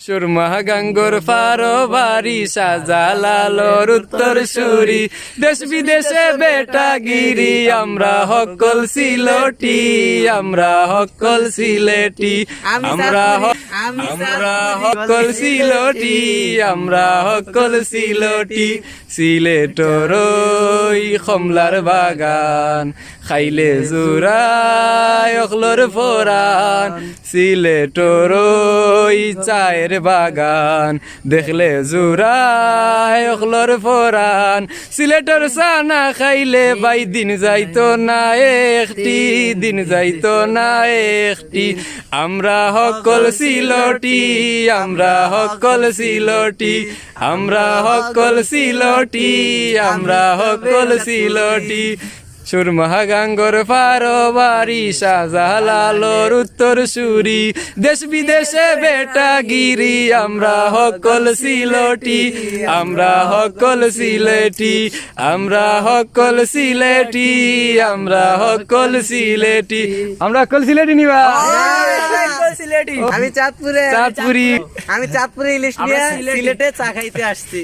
সুরমা গাঙ্গর ফারো বাড়ি সাজালালোর উত্তর সুরি। দেশ বিদেশে বেটাগিরি, আমরা হকল সিলটি, আমরা হকল সিলেটি। আমরা আমরা হকল সিলটি, আমরা হকল সিলটি। সিলেটর ওই কমলার বাগান, খাইলে জুরাই অখলর ফোরান। সিলেটর চায়ের বাগান, দেখলে জুরাই অখলর ফোরান। সিলেটর সানা খাইলে বাই দিন যাইতো না, একটি দিন যাইতো না, একটি। আমরা সকল সিলটি, আমরা সকল সিলটি, আমরা সকল সিলটি, আমরা সকল সিলটি। সুরমা গাঙ্গর বাড়ি শাহজালালোর উত্তর সুরি। দেশ বিদেশে বেটাগিরি আমরা সকল সিলটি আমরা সকল সিলেটি আমরা সকল সিলেটি আমরা সকল সিলেটি। আমরা সকল সিলেটি নিবা। আমি চাঁদপুরে। চাঁদপুরি। আমি চাঁদপুরে ইলিশ নিয়ে সিলেটে। চা খাইতে আসছি।